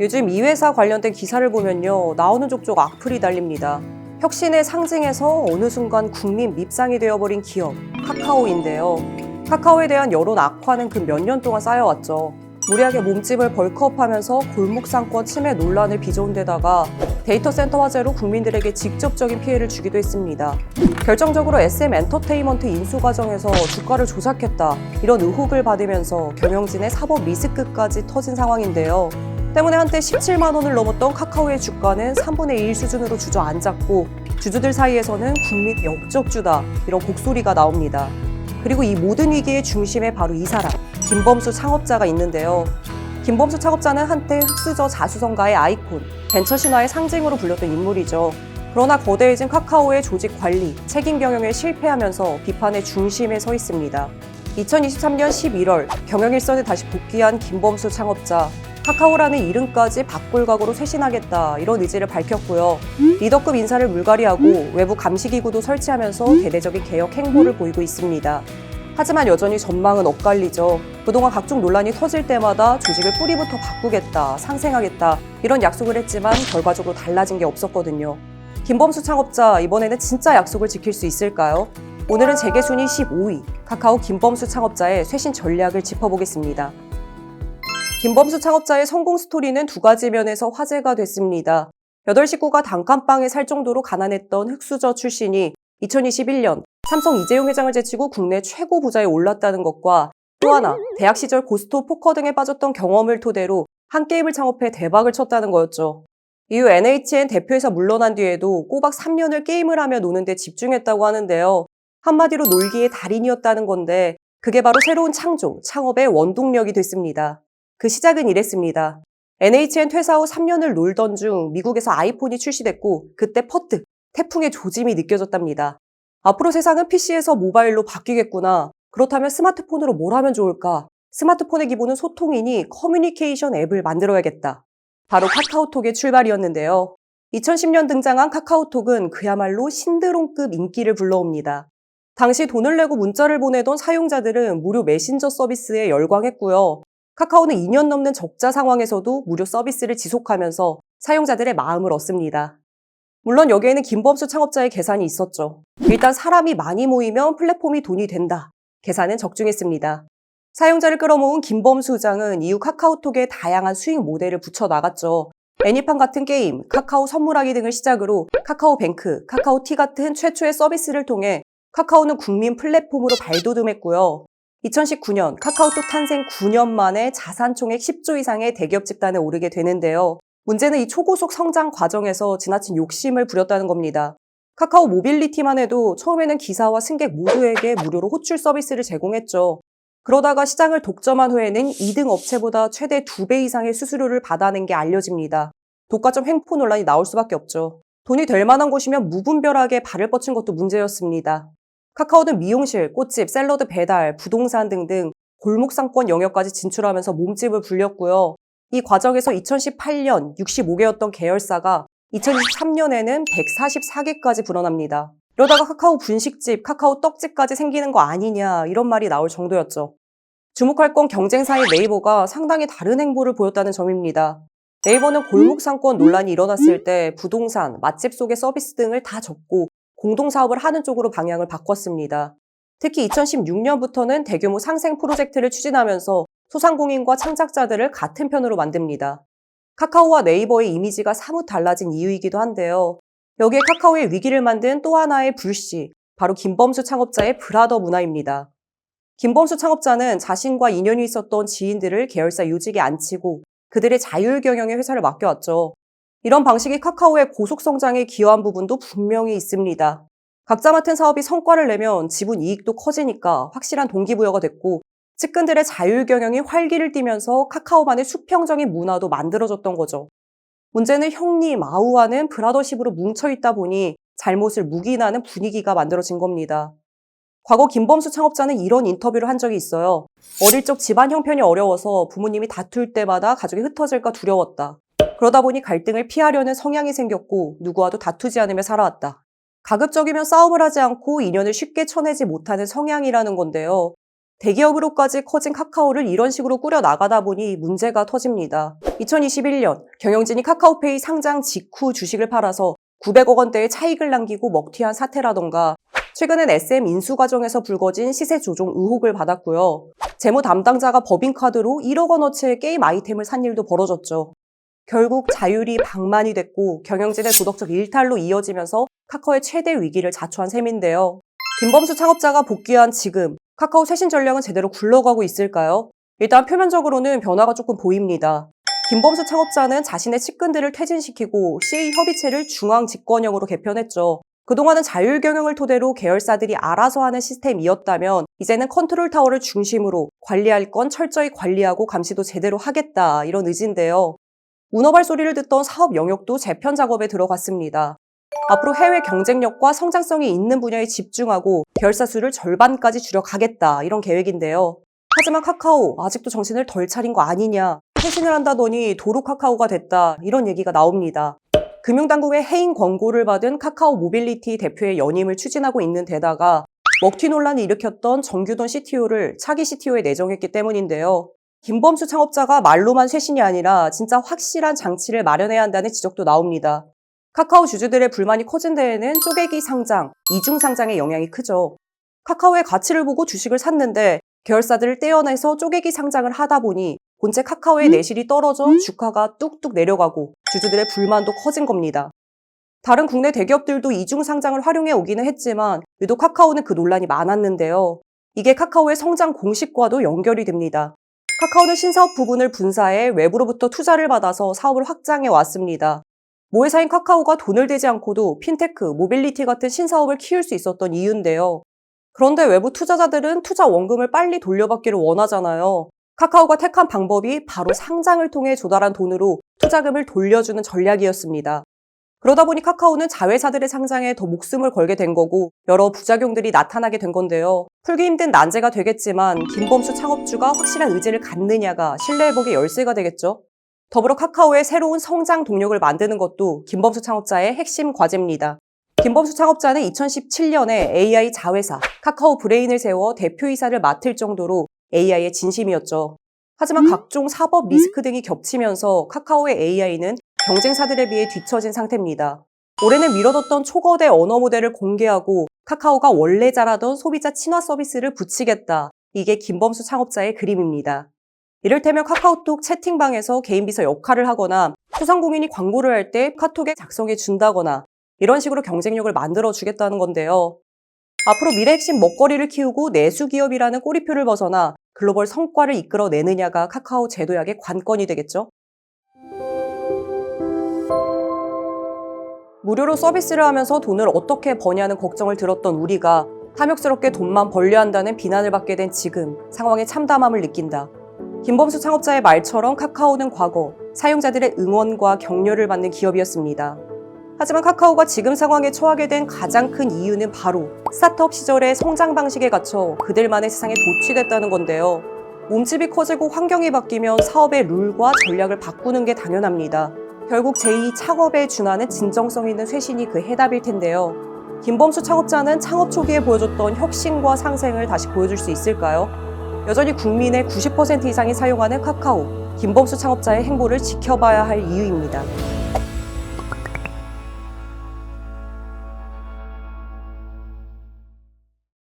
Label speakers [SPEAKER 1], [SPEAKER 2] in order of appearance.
[SPEAKER 1] 요즘 이 회사 관련된 기사를 보면요. 나오는 족족 악플이 달립니다. 혁신의 상징에서 어느 순간 국민 밉상이 되어버린 기업, 카카오인데요. 카카오에 대한 여론 악화는 그 몇 년 동안 쌓여왔죠. 무리하게 몸집을 벌크업 하면서 골목 상권 침해 논란을 빚어온 데다가 데이터 센터 화재로 국민들에게 직접적인 피해를 주기도 했습니다. 결정적으로 SM 엔터테인먼트 인수 과정에서 주가를 조작했다 이런 의혹을 받으면서 경영진의 사법 리스크까지 터진 상황인데요. 때문에 한때 17만 원을 넘었던 카카오의 주가는 3분의 1 수준으로 주저앉았고 주주들 사이에서는 국민 역적주다 이런 곡소리가 나옵니다. 그리고 이 모든 위기의 중심에 바로 이 사람 김범수 창업자가 있는데요. 김범수 창업자는 한때 흑수저 자수성가의 아이콘, 벤처 신화의 상징으로 불렸던 인물이죠. 그러나 거대해진 카카오의 조직 관리, 책임 경영에 실패하면서 비판의 중심에 서 있습니다. 2023년 11월 경영 일선에 다시 복귀한 김범수 창업자. 카카오라는 이름까지 바꿀 각오로 쇄신하겠다 이런 의지를 밝혔고요. 리더급 인사를 물갈이하고 외부 감시기구도 설치하면서 대대적인 개혁 행보를 보이고 있습니다. 하지만 여전히 전망은 엇갈리죠. 그동안 각종 논란이 터질 때마다 조직을 뿌리부터 바꾸겠다, 상생하겠다 이런 약속을 했지만 결과적으로 달라진 게 없었거든요. 김범수 창업자 이번에는 진짜 약속을 지킬 수 있을까요? 오늘은 재계 순위 15위 카카오 김범수 창업자의 쇄신 전략을 짚어보겠습니다. 김범수 창업자의 성공 스토리는 두 가지 면에서 화제가 됐습니다. 여덟 식구가 단칸방에 살 정도로 가난했던 흑수저 출신이 2021년 삼성 이재용 회장을 제치고 국내 최고 부자에 올랐다는 것과 또 하나 대학 시절 고스톱 포커 등에 빠졌던 경험을 토대로 한 게임을 창업해 대박을 쳤다는 거였죠. 이후 NHN 대표에서 물러난 뒤에도 꼬박 3년을 게임을 하며 노는데 집중했다고 하는데요. 한마디로 놀기의 달인이었다는 건데 그게 바로 새로운 창조, 창업의 원동력이 됐습니다. 그 시작은 이랬습니다. NHN 퇴사 후 3년을 놀던 중 미국에서 아이폰이 출시됐고 그때 퍼뜩 태풍의 조짐이 느껴졌답니다. 앞으로 세상은 PC에서 모바일로 바뀌겠구나. 그렇다면 스마트폰으로 뭘 하면 좋을까? 스마트폰의 기본은 소통이니 커뮤니케이션 앱을 만들어야겠다. 바로 카카오톡의 출발이었는데요. 2010년 등장한 카카오톡은 그야말로 신드롬급 인기를 불러옵니다. 당시 돈을 내고 문자를 보내던 사용자들은 무료 메신저 서비스에 열광했고요. 카카오는 2년 넘는 적자 상황에서도 무료 서비스를 지속하면서 사용자들의 마음을 얻습니다. 물론 여기에는 김범수 창업자의 계산이 있었죠. 일단 사람이 많이 모이면 플랫폼이 돈이 된다. 계산은 적중했습니다. 사용자를 끌어모은 김범수 의장은 이후 카카오톡에 다양한 수익 모델을 붙여 나갔죠. 애니팡 같은 게임, 카카오 선물하기 등을 시작으로 카카오뱅크, 카카오티 같은 최초의 서비스를 통해 카카오는 국민 플랫폼으로 발돋움했고요. 2019년 카카오톡 탄생 9년 만에 자산 총액 10조 이상의 대기업 집단에 오르게 되는데요. 문제는 이 초고속 성장 과정에서 지나친 욕심을 부렸다는 겁니다. 카카오 모빌리티만 해도 처음에는 기사와 승객 모두에게 무료로 호출 서비스를 제공했죠. 그러다가 시장을 독점한 후에는 2등 업체보다 최대 2배 이상의 수수료를 받아낸 게 알려집니다. 독과점 횡포 논란이 나올 수밖에 없죠. 돈이 될 만한 곳이면 무분별하게 발을 뻗친 것도 문제였습니다. 카카오는 미용실, 꽃집, 샐러드 배달, 부동산 등등 골목 상권 영역까지 진출하면서 몸집을 불렸고요. 이 과정에서 2018년 65개였던 계열사가 2023년에는 144개까지 불어납니다. 이러다가 카카오 분식집, 카카오 떡집까지 생기는 거 아니냐 이런 말이 나올 정도였죠. 주목할 건 경쟁사의 네이버가 상당히 다른 행보를 보였다는 점입니다. 네이버는 골목 상권 논란이 일어났을 때 부동산, 맛집 속의 서비스 등을 다 접고 공동사업을 하는 쪽으로 방향을 바꿨습니다. 특히 2016년부터는 대규모 상생 프로젝트를 추진하면서 소상공인과 창작자들을 같은 편으로 만듭니다. 카카오와 네이버의 이미지가 사뭇 달라진 이유이기도 한데요. 여기에 카카오의 위기를 만든 또 하나의 불씨, 바로 김범수 창업자의 브라더 문화입니다. 김범수 창업자는 자신과 인연이 있었던 지인들을 계열사 요직에 앉히고 그들의 자율 경영의 회사를 맡겨왔죠. 이런 방식이 카카오의 고속 성장에 기여한 부분도 분명히 있습니다. 각자 맡은 사업이 성과를 내면 지분 이익도 커지니까 확실한 동기부여가 됐고 측근들의 자율 경영이 활기를 띠면서 카카오만의 수평적인 문화도 만들어졌던 거죠. 문제는 형님, 아우와는 브라더십으로 뭉쳐있다 보니 잘못을 묵인하는 분위기가 만들어진 겁니다. 과거 김범수 창업자는 이런 인터뷰를 한 적이 있어요. 어릴 적 집안 형편이 어려워서 부모님이 다툴 때마다 가족이 흩어질까 두려웠다. 그러다 보니 갈등을 피하려는 성향이 생겼고 누구와도 다투지 않으며 살아왔다. 가급적이면 싸움을 하지 않고 인연을 쉽게 쳐내지 못하는 성향이라는 건데요. 대기업으로까지 커진 카카오를 이런 식으로 꾸려 나가다 보니 문제가 터집니다. 2021년 경영진이 카카오페이 상장 직후 주식을 팔아서 900억 원대의 차익을 남기고 먹튀한 사태라던가 최근엔 SM 인수 과정에서 불거진 시세 조종 의혹을 받았고요. 재무 담당자가 법인카드로 1억 원어치의 게임 아이템을 산 일도 벌어졌죠. 결국 자율이 방만이 됐고 경영진의 도덕적 일탈로 이어지면서 카카오의 최대 위기를 자초한 셈인데요. 김범수 창업자가 복귀한 지금 카카오 쇄신 전략은 제대로 굴러가고 있을까요? 일단 표면적으로는 변화가 조금 보입니다. 김범수 창업자는 자신의 측근들을 퇴진시키고 CA 협의체를 중앙 집권형으로 개편했죠. 그동안은 자율 경영을 토대로 계열사들이 알아서 하는 시스템이었다면 이제는 컨트롤 타워를 중심으로 관리할 건 철저히 관리하고 감시도 제대로 하겠다 이런 의지인데요. 문어발 소리를 듣던 사업 영역도 재편 작업에 들어갔습니다. 앞으로 해외 경쟁력과 성장성이 있는 분야에 집중하고 계열사 수를 절반까지 줄여가겠다 이런 계획인데요. 하지만 카카오 아직도 정신을 덜 차린 거 아니냐 회신을 한다더니 도로 카카오가 됐다 이런 얘기가 나옵니다. 금융당국의 해임 권고를 받은 카카오 모빌리티 대표의 연임을 추진하고 있는 데다가 먹튀 논란을 일으켰던 정규돈 CTO를 차기 CTO에 내정했기 때문인데요. 김범수 창업자가 말로만 쇄신이 아니라 진짜 확실한 장치를 마련해야 한다는 지적도 나옵니다. 카카오 주주들의 불만이 커진 데에는 쪼개기 상장, 이중 상장의 영향이 크죠. 카카오의 가치를 보고 주식을 샀는데 계열사들을 떼어내서 쪼개기 상장을 하다 보니 본체 카카오의 내실이 떨어져 주가가 뚝뚝 내려가고 주주들의 불만도 커진 겁니다. 다른 국내 대기업들도 이중 상장을 활용해 오기는 했지만 유독 카카오는 그 논란이 많았는데요. 이게 카카오의 성장 공식과도 연결이 됩니다. 카카오는 신사업 부분을 분사해 외부로부터 투자를 받아서 사업을 확장해 왔습니다. 모회사인 카카오가 돈을 대지 않고도 핀테크, 모빌리티 같은 신사업을 키울 수 있었던 이유인데요. 그런데 외부 투자자들은 투자 원금을 빨리 돌려받기를 원하잖아요. 카카오가 택한 방법이 바로 상장을 통해 조달한 돈으로 투자금을 돌려주는 전략이었습니다. 그러다 보니 카카오는 자회사들의 상장에 더 목숨을 걸게 된 거고 여러 부작용들이 나타나게 된 건데요. 풀기 힘든 난제가 되겠지만 김범수 창업주가 확실한 의지를 갖느냐가 신뢰 회복의 열쇠가 되겠죠. 더불어 카카오의 새로운 성장 동력을 만드는 것도 김범수 창업자의 핵심 과제입니다. 김범수 창업자는 2017년에 AI 자회사 카카오 브레인을 세워 대표이사를 맡을 정도로 AI의 진심이었죠. 하지만 각종 사법 리스크 등이 겹치면서 카카오의 AI는 경쟁사들에 비해 뒤처진 상태입니다. 올해는 미뤄뒀던 초거대 언어 모델을 공개하고 카카오가 원래 잘하던 소비자 친화 서비스를 붙이겠다. 이게 김범수 창업자의 그림입니다. 이를테면 카카오톡 채팅방에서 개인 비서 역할을 하거나 소상공인이 광고를 할 때 카톡에 작성해 준다거나 이런 식으로 경쟁력을 만들어 주겠다는 건데요. 앞으로 미래 핵심 먹거리를 키우고 내수 기업이라는 꼬리표를 벗어나 글로벌 성과를 이끌어내느냐가 카카오 제도약의 관건이 되겠죠. 무료로 서비스를 하면서 돈을 어떻게 버냐는 걱정을 들었던 우리가 탐욕스럽게 돈만 벌려 한다는 비난을 받게 된 지금 상황의 참담함을 느낀다. 김범수 창업자의 말처럼 카카오는 과거 사용자들의 응원과 격려를 받는 기업이었습니다. 하지만 카카오가 지금 상황에 처하게 된 가장 큰 이유는 바로 스타트업 시절의 성장 방식에 갇혀 그들만의 세상에 도취됐다는 건데요. 몸집이 커지고 환경이 바뀌면 사업의 룰과 전략을 바꾸는 게 당연합니다. 결국 제2 창업에 준하는 진정성 있는 쇄신이 그 해답일 텐데요. 김범수 창업자는 창업 초기에 보여줬던 혁신과 상생을 다시 보여줄 수 있을까요? 여전히 국민의 90% 이상이 사용하는 카카오, 김범수 창업자의 행보를 지켜봐야 할 이유입니다.